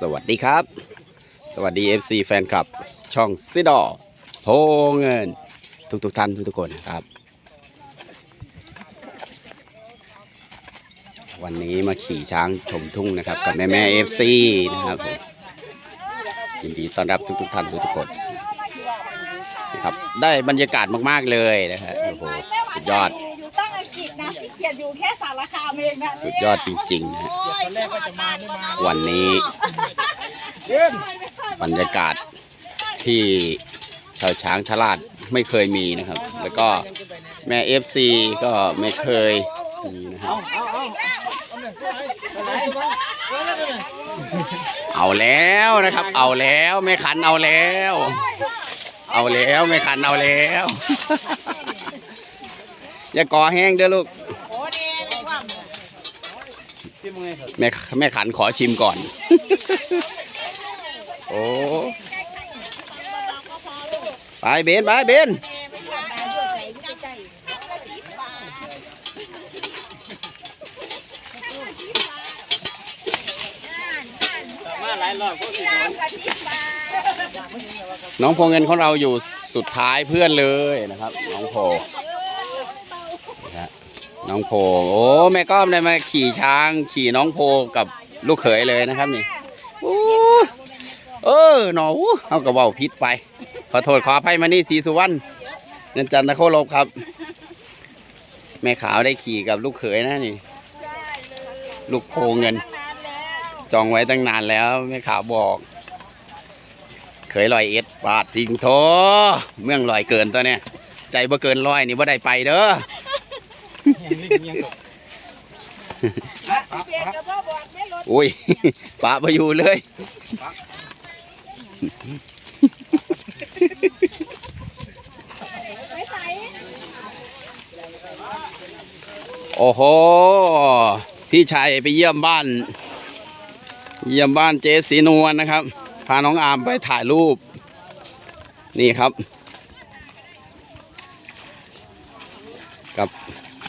สวัสดีครับ สวัสดี FC แฟนคลับ ช่องซิดอโพเงิน ทุกทุกๆท่านทุกทุกๆคนนะครับ วันนี้มาขี่ช้างชมทุ่งนะครับ กับแม่แม่เอฟซีนะครับผมยินดีต้อนรับทุกทุกๆท่านทุกทุกๆคนนะครับได้บรรยากาศมาก ๆ เลยนะฮะโอ้โหสุดยอด เขียนอยู่แค่สารคามเองนะสุดยอดจริงๆนะฮะตอนแรกก็จะมาไม่มาวันนี้ บรรยากาศที่ชาวช้างชลาดไม่เคยมีนะครับ แล้วก็แม่เอฟซีก็ไม่เคยมีนะครับเอาแล้วนะครับ เอาแล้วแม่ขันเอาแล้ว เอาแล้วแม่ขันเอาแล้ว อย่าก่อแห้งเด้อลูก แม่แม่ขันขอชิมก่อน โอ้ไปเบนไปเบนน้องโพเงินของเราอยู่สุดท้ายเพื่อนเลยนะครับ น้องโพนะฮะ น้องโพ โอ้แม่ก้อมได้มาขี่ช้าง ขี่น้องโพกับลูกเขยเลยนะครับนี่โอ้เออหนออู้เอากระเบาพิษไป ขอโทษขออภัยมานี่สีสุวรรณเงินจันทร์นโคลบครับ แม่ขาวได้ขี่กับลูกเขยนะนี่ ลูกโพเงิน จองไว้ตั้งนานแล้วแม่ขาวบอกเคยลอยเอ็ดบาทจริงโทเมืองลอยเกินตัวเนี้ยใจบ่เกินร้อยนี่บ่ได้ไปเด้อ เปลี่ยนกับพ่อบอกไม่ลดอุ้ยปะไปอยู่เลยไม่ใส่โอ้โห พี่ชายไปเยี่ยมบ้าน เยี่ยมบ้านเจสีนวลนะครับ พาน้องอามไปถ่ายรูป นี่ครับ กับ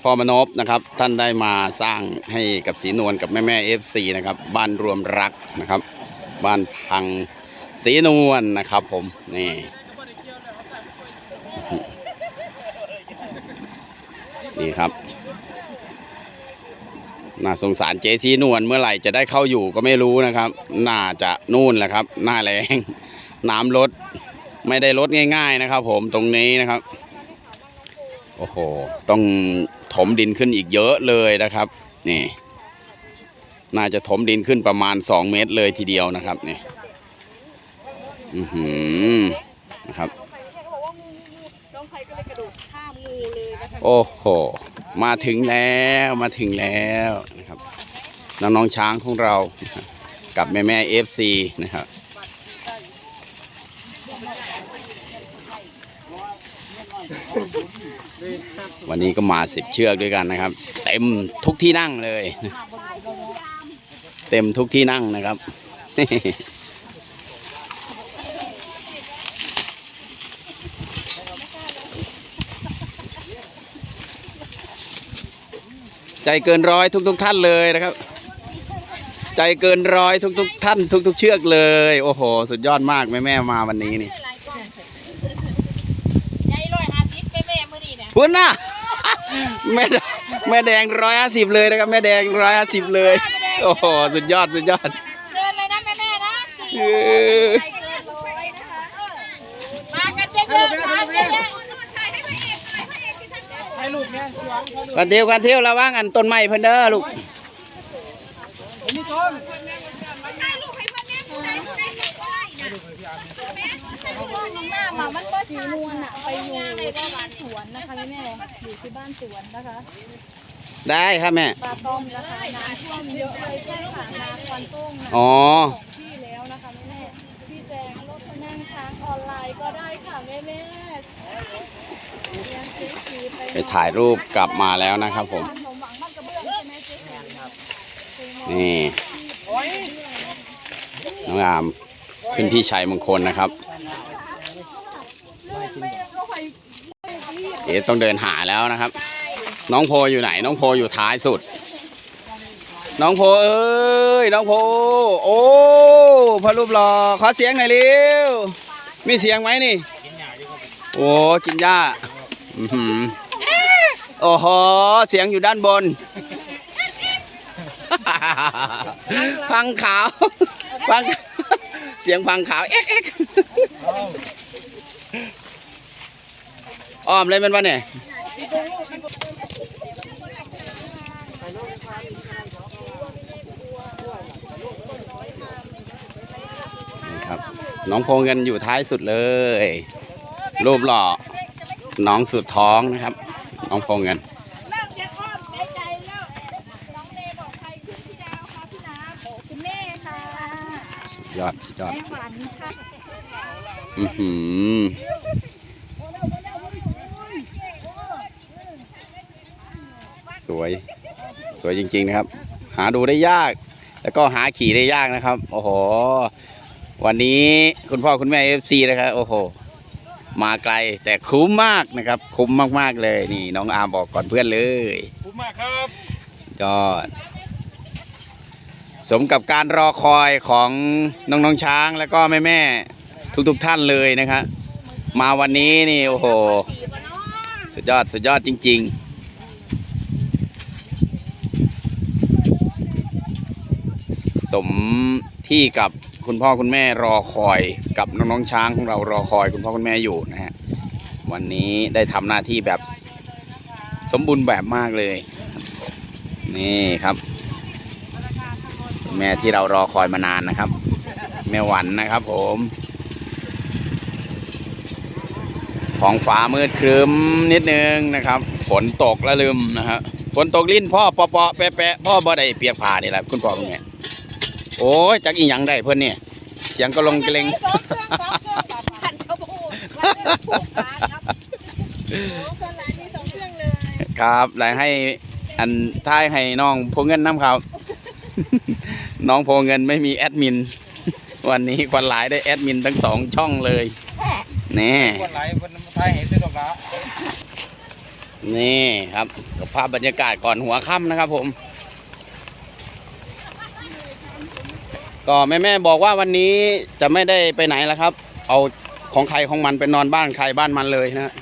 พ่อมนพนะครับท่านได้มาสร้างให้กับสีนวลกับแม่แม่เอฟซีนะครับบ้านรวมรักนะครับ บ้านพังสีนวลนะครับ ผมนี่นี่ครับน่าสงสารเจซีนวลเมื่อไหร่จะได้เข้าอยู่ก็ไม่รู้นะครับ น่าจะนู่นแหละครับ หน้าแรงน้ำลดไม่ได้ลดง่าย ๆนะครับ ผมตรงนี้นะครับ โอ้โห ต้อง ถมดินขึ้นอีกเยอะเลยนะครับ นี่ น่าจะถมดินขึ้นประมาณสองเมตรเลยทีเดียวนะครับนี่อือหือนะครับน้องไผ่ก็เลยกระโดดข้ามงูเลยนะคะโอ้โห มาถึงแล้วมาถึงแล้วนะครับน้องๆช้างของเรากับแม่แม่เอฟซีนะครับ วันนี้ก็มาสิบเชือกด้วยกันนะครับ เต็มทุกที่นั่งเลย เต็มทุกที่นั่งนะครับใจเกินร้อยทุกๆท่านเลยนะครับ ใจเกินร้อยทุกๆท่าน ทุกๆเชือกเลย โอ้โห สุดยอดมากแม่แม่มาวันนี้นี่ ยายร้อยห้าสิบไปแม่มือนี่เนี่ย พุ่นน่ะแม่แดงแม่แดงร้อยห้าสิบเลยนะครับแม่แดงร้อยห้าสิบเลย โอ้โหสุดยอดสุดยอดเดินเลยนะแม่แม่ๆนะเออใจเกินร้อยนะคะมากันเยอะๆมาเยอะๆถ่ายให้พระเอกหน่อยพระเอกที่ทั้งถ่ายรูปเนี่ยกันเที่ยวกันเที่ยวระวังอันต้นไม้เพิ่นเด้อลูกถ่ายรูปให้เพื่อนเนี่ยผู้ใดผู้ใดเห็นก็ได้นะแม่ถ่ายรูปน้อง หน้ามามันก็สีนวลอะไปอยู่ในบ้านสวนนะคะแม่อยู่ที่บ้านสวนนะคะได้ครับแม่ปลาต้มนะคะน้ำท่วมเยอะเลยใช่ค่ะนาควันต้งนะอ๋อของพี่แล้วนะคะแม่พี่แจงรถนั่งช้างออนไลน์ก็ได้ค่ะแม่แม่ไปถ่ายรูปกลับมาแล้วนะครับผมขนมหวังบ้านกระเบื้องใช่ไหมเจ๊สีนี่น้องอาม ขึ้นพี่ชัยมงคลนะครับเดี๋ยวต้องเดินหาแล้วนะครับ น้องโพอยู่ไหน น้องโพอยู่ท้ายสุด น้องโพเอ้ยน้องโพ โอ้พ่อรูปรอขอเสียงหน่อยเร็วมีเสียงไหมนี่โอ้กินหญ้าอือหือโอ้โหเสียงอยู่ด้านบนพังขาวพัง สียงพังขาวเอ๊ะเอ๊ะอ้อมเลยมันวะเนี่ยนี่ครับน้องโพงเงินอยู่ท้ายสุดเลย รูปหล่อน้องสุดท้องนะครับ น้องโพงเงิน เริ่มจะคล่อมใจใจแล้ว น้องเมย์บอกใครขึ้นพี่ดาวค่ะพี่น้ำโอ้คุณแม่ค่ะ สุด ยอดสุดยอดแม่หวานค่ะอือหือสวย สวยจริง ๆ นะครับ หาดูได้ยาก แล้วก็หาขี่ได้ยากนะครับ โอ้โห วันนี้คุณพ่อคุณแม่เอฟซีนะครับ โอ้โห มาไกลแต่คุ้มมากนะครับ คุ้มมากๆเลย นี่น้องอาร์มบอกก่อนเพื่อนเลย คุ้มมากครับสุดยอด สมกับการรอคอยของน้องๆช้างแล้วก็แม่ๆทุกๆท่านเลยนะครับมาวันนี้นี่โอ้โห สุดยอดสุดยอดจริง ๆสมที่กับคุณพ่อคุณแม่รอคอยกับน้องๆช้างของเรารอคอยคุณพ่อคุณแม่อยู่นะฮะวันนี้ได้ทำหน้าที่แบบสมบูรณ์แบบมากเลย นี่ครับ แม่ที่เรารอคอยมานานนะครับ แม่หวันนะครับผม ของฟ้ามืดครึ้มนิดนึงนะครับ ฝนตกละลืมนะฮะฝนตกลิ้นพ่อปอปอแปะแปะพ่อบ่ได้เปียกผ้านี่แหละคุณพ่อคุณแม่โอ้ยจักอีหยังได้เพื่อนเนี่ยเสียงก็ลงเกรงขันขาพูดว่าเรื่องผูกร้านครับหลานมีสองครับแล้วให้อันท้ายให้น้องโพเงินน้ำครับ น้องโพเงินไม่มีแอดมิน วันนี้ควันหลายได้แอดมินทั้งสองช่องเลยนี่คนไหลคนไทยเห็นด้วยหรอกนะนี่ครับภาพบรรยากาศก่อนหัวค่ำนะครับผม ก็แม่แม่ๆบอกว่าวันนี้จะไม่ได้ไปไหนแล้วครับ เอาของใครของมันไปนอนบ้านใครบ้านมันเลยนะ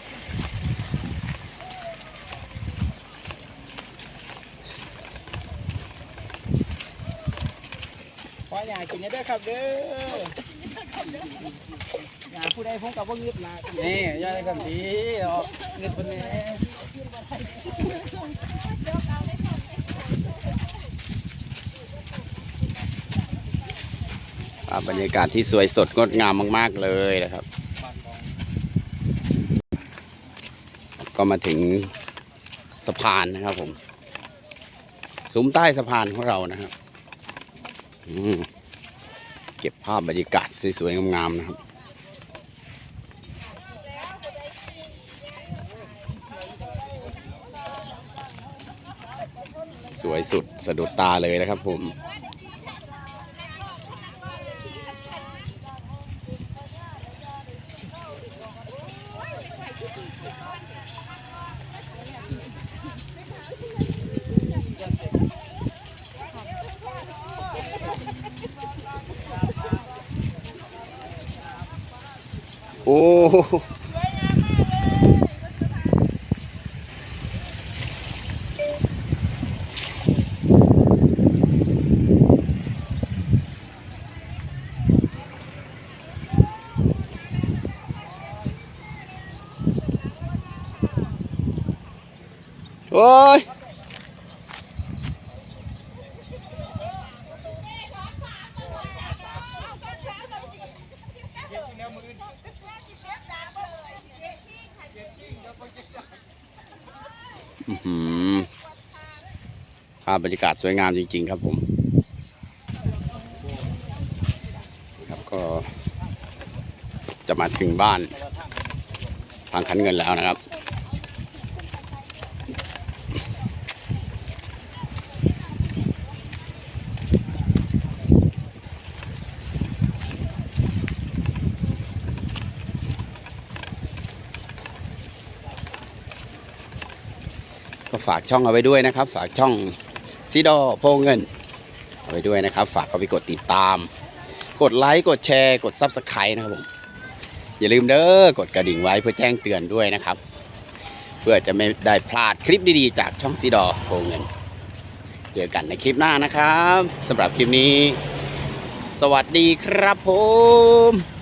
ขออย่ากิ นได้ครับเด้ออย่าผู้ใดผมกับว่าเงืดละนี่ย่าได้กันดีเนาะเงืดคนนี้ภาพบรรยากาศที่สวยสดงดงามมาก ๆ เลยนะครับ ก็มาถึงสะพานนะครับผมซุ้มใต้สะพานของเรานะครับ อืม เก็บภาพบรรยากาศสวยๆงามๆนะครับสวยสุดสะดุดตาเลยนะครับผมโอ้ โอ้ย ภาพบรรยากาศสวยงามจริง ๆ ครับผม ครับก็จะมาถึงบ้าน ทางคันเงินแล้วนะครับ ฝากช่องเอาไว้ด้วยนะครับ ฝากช่องซีดอโพเงินเอาไว้ด้วยนะครับ ฝากเข้าไปกดติดตาม กดไลค์กดแชร์ กด Subscribe นะครับผมอย่าลืมเด้อกดกระดิ่งไว้เพื่อแจ้งเตือนด้วยนะครับ เพื่อจะไม่ได้พลาดคลิปดีๆ จากช่องซีดอโพเงิน เจอกันในคลิปหน้านะครับสำหรับคลิปนี้ สวัสดีครับผม